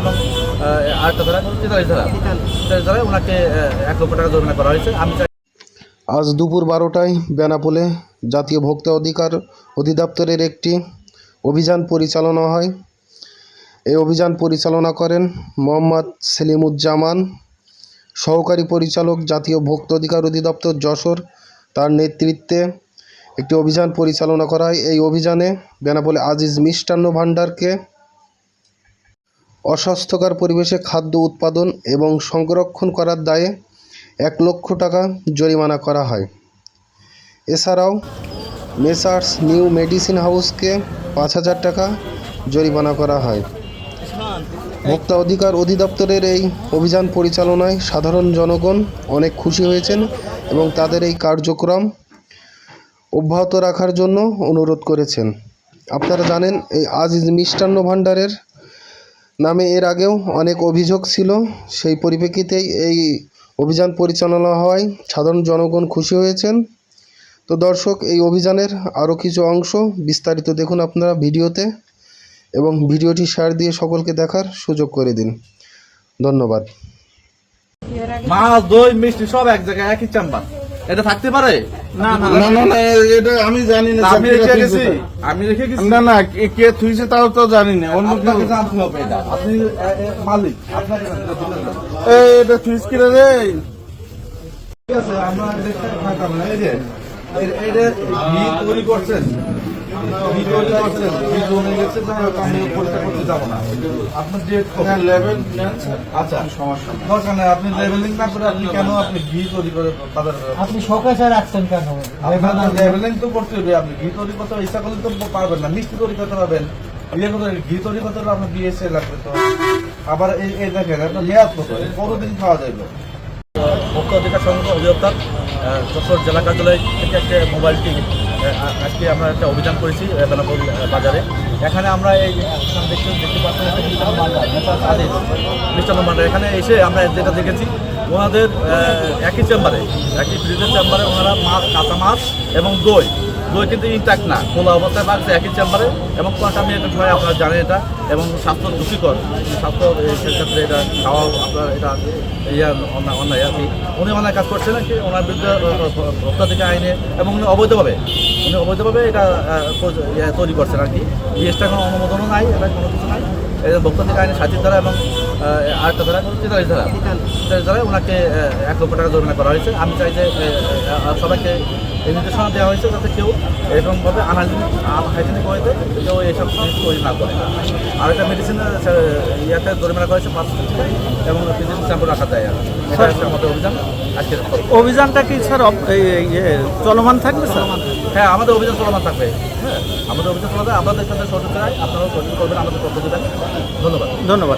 এবং আরেকটা ধারা তেতাল্লিশ ধারা। তেতাল্লিশ ধারায় ওনাকে এক লক্ষ টাকা করা হয়েছে। আমি আজ দুপুর বারোটায় বেনাপোলে জাতীয় ভোক্তা অধিকার অধিদপ্তরের একটি অভিযান পরিচালনা হয়। এই অভিযান পরিচালনা করেন মোহাম্মদ সেলিমুজ্জামান। সহকারী পরিচালক জাতীয় ভোক্তা অধিকার অধিদপ্তর যশোর, তার নেতৃত্বে একটি অভিযান পরিচালনা করা হয়। এই অভিযানে বেনাপোলে আজিজ মিষ্টান্ন ভাণ্ডারকে অস্বাস্থ্যকর পরিবেশে খাদ্য উৎপাদন এবং সংরক্ষণ করার দায়ে এক লক্ষ টাকা জরিমানা করা হয়। এছাড়াও মেসার্স নিউ মেডিসিন হাউসকে পাঁচ হাজার টাকা জরিমানা করা হয়। ভোক্তা অধিকার অধিদপ্তরের এই অভিযান পরিচালনায় সাধারণ জনগণ অনেক খুশি হয়েছেন এবং তাদের এই কার্যক্রম অব্যাহত রাখার জন্য অনুরোধ করেছেন। আপনারা জানেন, এই আজিজ মিষ্টান্ন ভাণ্ডারের নামে এর আগেও অনেক অভিযোগ ছিল। সেই পরিপ্রেক্ষিতেই এই অভিযান পরিচালনা হওয়ায় সাধারণ জনগণ খুশি হয়েছেন। তো দর্শক, এই অভিযানের আরও কিছু অংশ বিস্তারিত দেখুন আপনারা ভিডিওতে এবং ভিডিওটি শেয়ার দিয়ে সকলকে দেখার সুযোগ করে দিন। ধন্যবাদ। মাছ, দই, মিষ্টি সব এক জায়গায়, একই চেম্বার এটা থাকতে পারে? না না। না এটা আমি জানি না আমি রেখে গেছি। আমি রেখে গেছি। না না কে- থুইছে তাও তো জানি না অন্য কেউ। জানতে হবে এটা। আপনি মালিক আপনাকে এই, এটা থুইস কি রে? ঠিক আছে আমরা দেখতে না এই যে ঘি তৈরি করছেন। আপনার লেভেল আচ্ছা সমস্যা দরকার নেই আপনি লেভেলিং না করে আপনি কেন আপনি ঘি তৈরি করে বাজারে আপনি সকাশে রাখছেন কেন লেভেলিং তো করতে হবে আপনি ঘি তৈরি করতে ইচ্ছা করলে তো পারবেন না মিষ্টি তৈরি করতে পারবেন। করতে ঘি তৈরি করতে হলে আপনার বিএসএ লাগবে তো আবার এই দেখেন একটা মেয়াদ কত কতদিন খাওয়া যাবে ভোক্তা অধিকার সংরক্ষণ অধিদপ্তর যশোর জেলা কার্যালয় থেকে একটা মোবাইল টিভি আজকে আমরা একটা অভিযান করেছি বেনাপোল বাজারে। এখানে আমরা এই দেখতে পাচ্ছেন মিষ্টান্ন এখানে এসে আমরা যেটা দেখেছি, ওনাদের একই চেম্বারে, একই ফ্রিজের চেম্বারে ওনারা মাছ, কাঁচা মাছ এবং দই দই কিন্তু ইনট্যাক্ট না। খোলা অবস্থায় রাখছে একই চেম্বারে এবং কন্টামিনেটেড হয় আপনারা জানেন এটা, এবং স্বাস্থ্য ঝুঁকিকর স্বাস্থ্য, এই ক্ষেত্রে এটা খাওয়া আপনার এটা ইয়া অন্যায় আর কি। উনি অনেক কাজ করছেন কি ওনার বিরুদ্ধে ভোক্তাধিকার আইনে, এবং উনি অবৈধভাবে উনি অবৈধভাবে এটা ইয়ে তৈরি করছেন আর কি। জিএসটা কোনো অনুমোদনও নাই, এটা কোনো কিছু নাই। ভোক্তাধিকার আইনে সাজির ধারা এবং আরেকটা ধারা তেতাল্লিশ ধারা? তেতাল্লিশ। ধারায় ওনাকে এক লক্ষ টাকা জরিমানা করা হয়েছে। আমি চাই যে সবাইকে এই নির্দেশনা দেওয়া হয়েছে যাতে কেউ এরকমভাবে আনহাইজেনিক হাইজেনিক ওয়েতে কেউ এইসব জিনিস তৈরি না করে। আর একটা মেডিসিন ইয়াতে জরিমানা করেছে পাঁচ এবং ফিজিক্যাল স্যাম্পল রাখা যায় আর। এটা আমাদের অভিযান। আজকে অভিযানটা কি স্যার চলমান থাকবে স্যার? হ্যাঁ আমাদের অভিযান চলমান থাকবে। হ্যাঁ আমাদের অভিযান চলবে আমাদের সাথে সহযোগিতা আপনারাও সহযোগিতা করবেন আমাদের পক্ষ দেবেন ধন্যবাদ। ধন্যবাদ।